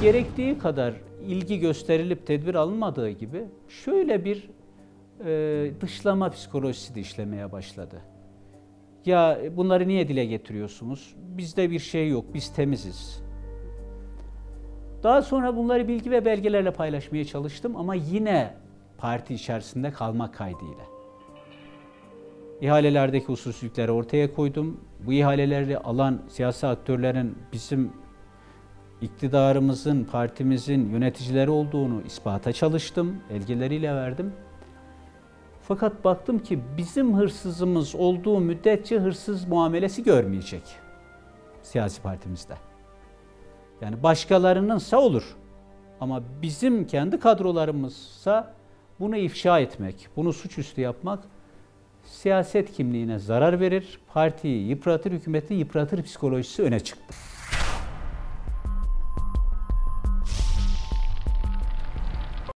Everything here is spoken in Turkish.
gerektiği kadar ilgi gösterilip tedbir alınmadığı gibi şöyle bir e, dışlama psikolojisi de işlemeye başladı. Ya bunları niye dile getiriyorsunuz? Bizde bir şey yok, biz temiziz. Daha sonra bunları bilgi ve belgelerle paylaşmaya çalıştım ama yine parti içerisinde kalmak kaydıyla. İhalelerdeki usulsüzlükleri ortaya koydum. Bu ihaleleri alan siyasi aktörlerin bizim iktidarımızın, partimizin yöneticileri olduğunu ispata çalıştım, belgeleriyle verdim. Fakat baktım ki bizim hırsızımız olduğu müddetçe hırsız muamelesi görmeyecek siyasi partimizde. Yani başkalarınınsa olur. Ama bizim kendi kadrolarımızsa bunu ifşa etmek, bunu suçüstü yapmak siyaset kimliğine zarar verir, partiyi yıpratır, hükümeti yıpratır psikolojisi öne çıktı.